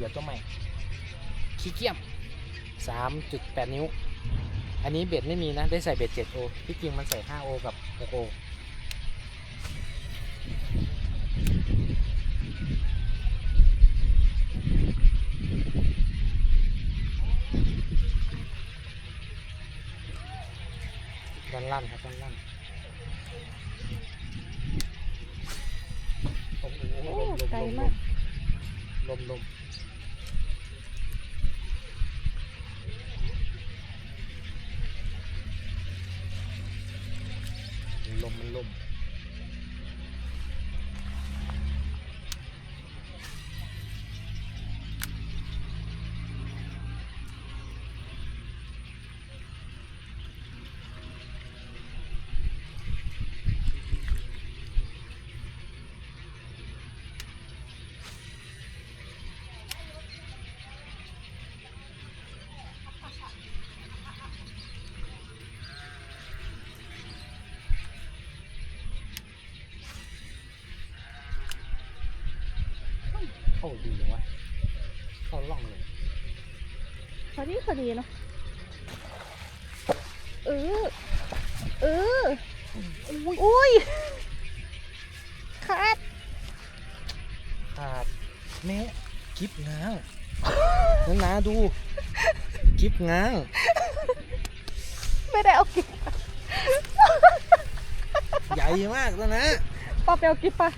เหยื่อตัวใหม่ขี้เกียมสามจุดแปดนิ้ว อันนี้เบ็ดไม่มีนะ ได้ใส่เบ็ดเจ็ดโอที่จริงมันใส่ห้าโอกับหกโอด้านล่างครับด้านล่างโอ้โหโอ้ลมลมไกลลมมาก ลมลมล มมันลม เข้าดีวะเข้าล่องเลยพอดีพอดีเนาะเออเอออุ้ยขาดขาดแม่กิบง้างนั่นนะดูกิบง้าง ไม่ได้เอากิบใหญ่มากแล้วนะปอไปเอากิบปะ